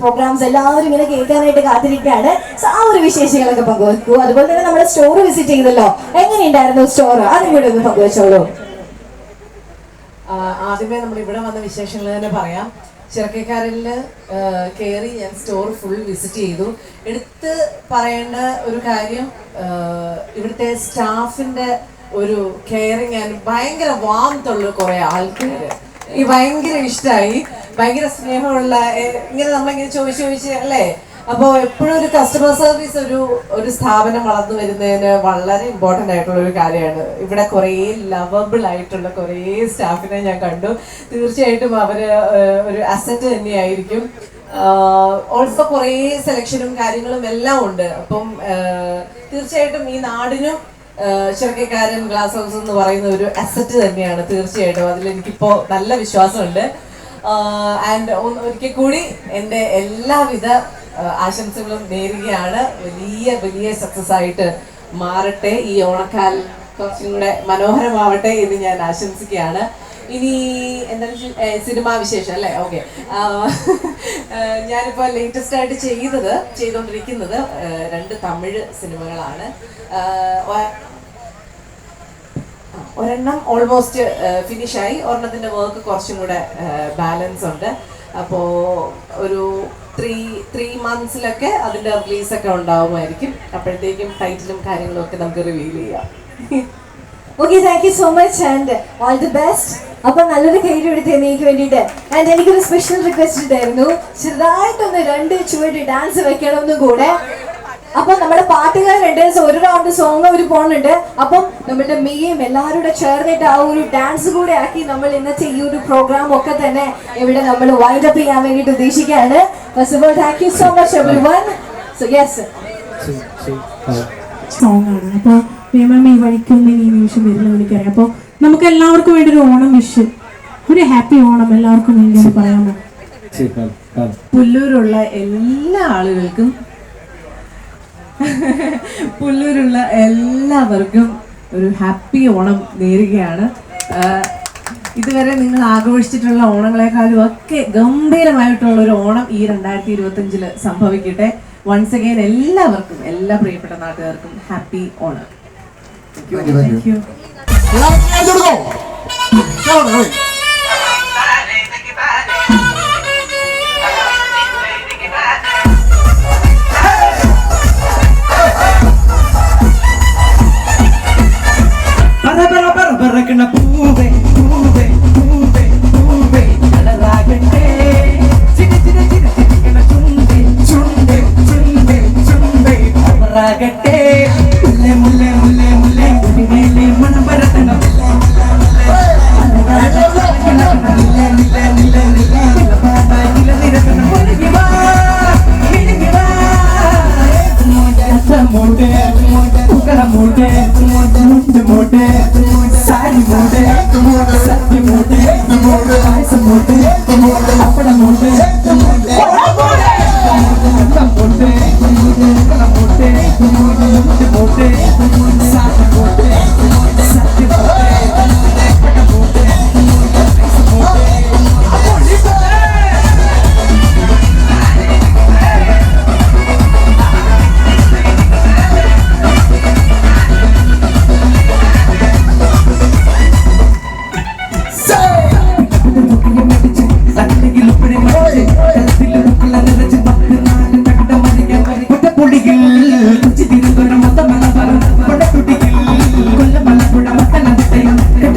Programmes എല്ലാവരും ഇങ്ങനെ കേൾക്കാനായിട്ട് കാത്തിരിക്കുകയാണ്. സോ ആ ഒരു വിശേഷങ്ങളൊക്കെ പങ്കുവെക്കൂ. അതുപോലെ തന്നെ നമ്മുടെ സ്റ്റോർ വിസിറ്റ് ചെയ്തല്ലോ. എങ്ങനെയുണ്ടായിരുന്നു സ്റ്റോർ അതും കൂടെ ഒന്ന് പങ്കുവെച്ചോളൂ. ആദ്യമേ നമ്മൾ ഇവിടെ വന്ന വിശേഷങ്ങൾ തന്നെ പറയാം. ചിറക്കക്കാരിൽ കയറി ഞാൻ സ്റ്റോർ ഫുൾ വിസിറ്റ് ചെയ്തു. എടുത്ത് പറയേണ്ട ഒരു കാര്യം ഇവിടുത്തെ സ്റ്റാഫിന്റെ ഒരു കെയറിങ് ആൻഡ് ഭയങ്കര വാമത്തുള്ള കുറെ ആൾക്കാർ ഈ ഭയങ്കര ഇഷ്ടമായി ഭയങ്കര സ്നേഹമുള്ള ഇങ്ങനെ നമ്മളിങ്ങനെ ചോദിച്ച് ചോദിച്ച് അല്ലേ? അപ്പോൾ എപ്പോഴും ഒരു കസ്റ്റമർ സർവീസ് ഒരു ഒരു സ്ഥാപനം വളർന്നു വരുന്നതിന് വളരെ ഇമ്പോർട്ടന്റ് ആയിട്ടുള്ള ഒരു കാര്യമാണ്. ഇവിടെ കുറേ ലവബിൾ ആയിട്ടുള്ള കുറേ സ്റ്റാഫിനെ ഞാൻ കണ്ടു. തീർച്ചയായിട്ടും അവർ ഒരു അസറ്റ് തന്നെയായിരിക്കും. ഓൾസോ കുറേ സെലക്ഷനും കാര്യങ്ങളും എല്ലാം ഉണ്ട്. അപ്പം തീർച്ചയായിട്ടും ഈ നാടിനും ചെറുക്കാരൻ ഗ്ലാസ് ഹൗസ് എന്ന് പറയുന്ന ഒരു അസറ്റ് തന്നെയാണ് തീർച്ചയായിട്ടും. അതിൽ എനിക്കിപ്പോ നല്ല വിശ്വാസമുണ്ട്. ആൻഡ് ഒരിക്കൽ കൂടി എന്റെ എല്ലാവിധ ആശംസകളും നേരുകയാണ്. വലിയ വലിയ സക്സസ് ആയിട്ട് മാറട്ടെ. ഈ ഓണക്കാൽ കുറച്ചും കൂടെ മനോഹരമാവട്ടെ എന്ന് ഞാൻ ആശംസിക്കുകയാണ്. ഇനി എന്താണ് സിനിമാ വിശേഷം അല്ലേ? ഓക്കെ ഞാനിപ്പോൾ ലേറ്റസ്റ്റ് ആയിട്ട് ചെയ്തത് ചെയ്തുകൊണ്ടിരിക്കുന്നത് രണ്ട് തമിഴ് സിനിമകളാണ്. ഒരെണ്ണം ഓൾമോസ്റ്റ് ഫിനിഷ് ആയി. ഒരെണ്ണത്തിന്റെ വർക്ക് കുറച്ചും കൂടെ ബാലൻസ് ഉണ്ട്. അപ്പോൾ ഒരു ത്രീ ത്രീ മന്ത്സിലൊക്കെ അതിന്റെ റിലീസ് ഒക്കെ ഉണ്ടാവുമായിരിക്കും. അപ്പോഴത്തേക്കും ടൈറ്റിലും കാര്യങ്ങളും ഒക്കെ നമുക്ക് റിവീൽ ചെയ്യാം. Okay thank you so much and all the best അപ്പൊ നല്ലൊരു കയ്യിൽ എടുത്ത് എനിക്ക് വേണ്ടിയിട്ട്. ആൻഡ് എനിക്കൊരു സ്പെഷ്യൽ റിക്വസ്റ്റ് ഉണ്ടായിരുന്നു. ചെറുതായിട്ടൊന്ന് രണ്ട് ചുവട് ഡാൻസ് വെക്കണമെന്നും കൂടെ. അപ്പൊ നമ്മുടെ പാട്ടുകാരുണ്ട്. സോ ഒരു റൗണ്ട് സോങ് ഒരു പോണുണ്ട്. അപ്പം നമ്മുടെ മെയ്യും എല്ലാവരുടെ ചേർന്നിട്ട് ആ ഒരു ഡാൻസ് കൂടെ ആക്കി നമ്മൾ ഇന്നത്തെ ഈ ഒരു പ്രോഗ്രാം ഒക്കെ തന്നെ ഇവിടെ നമ്മൾ വൈൻഡ് അപ്പ് ചെയ്യാൻ വേണ്ടിട്ട് ഉദ്ദേശിക്കുകയാണ്. First of all thank you so much everyone so yes song ആണ് അപ്പോൾ നിയമം ഈ വഴിക്കൊന്നും ഈ നിമിഷം എനിക്കറിയാം. അപ്പോൾ നമുക്ക് എല്ലാവർക്കും വേണ്ടി ഒരു ഓണം വിഷ് ഒരു ഹാപ്പി ഓണം എല്ലാവർക്കും വേണ്ടി പറയാമോ? പുല്ലൂരുള്ള എല്ലാ ആളുകൾക്കും പുല്ലൂരുള്ള എല്ലാവർക്കും ഒരു ഹാപ്പി ഓണം നേരുകയാണ്. ഇതുവരെ നിങ്ങൾ ആഘോഷിച്ചിട്ടുള്ള ഓണങ്ങളെക്കാളും ഒക്കെ ഗംഭീരമായിട്ടുള്ള ഒരു ഓണം ഈ രണ്ടായിരത്തി ഇരുപത്തി അഞ്ചിൽ സംഭവിക്കട്ടെ. വൺസ് അഗൈൻ എല്ലാവർക്കും എല്ലാ പ്രിയപ്പെട്ട നാട്ടുകാർക്കും happy Onam. Thank you അവറാകട്ടെ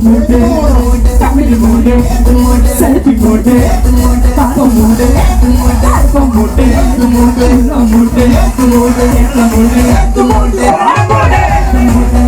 mood Tamil mood selfie mood பாப்பம் மூடு பாப்பம் மூடு மூடு மூடு மூடு மூடு மூடு மூடு மூடு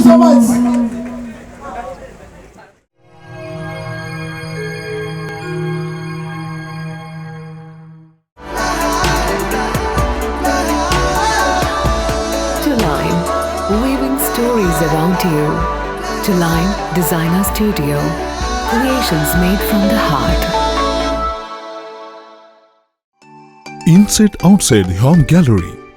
you so much. stories around you. Tulime Designer Studio. Creations made from the heart. Inside Outside Home Gallery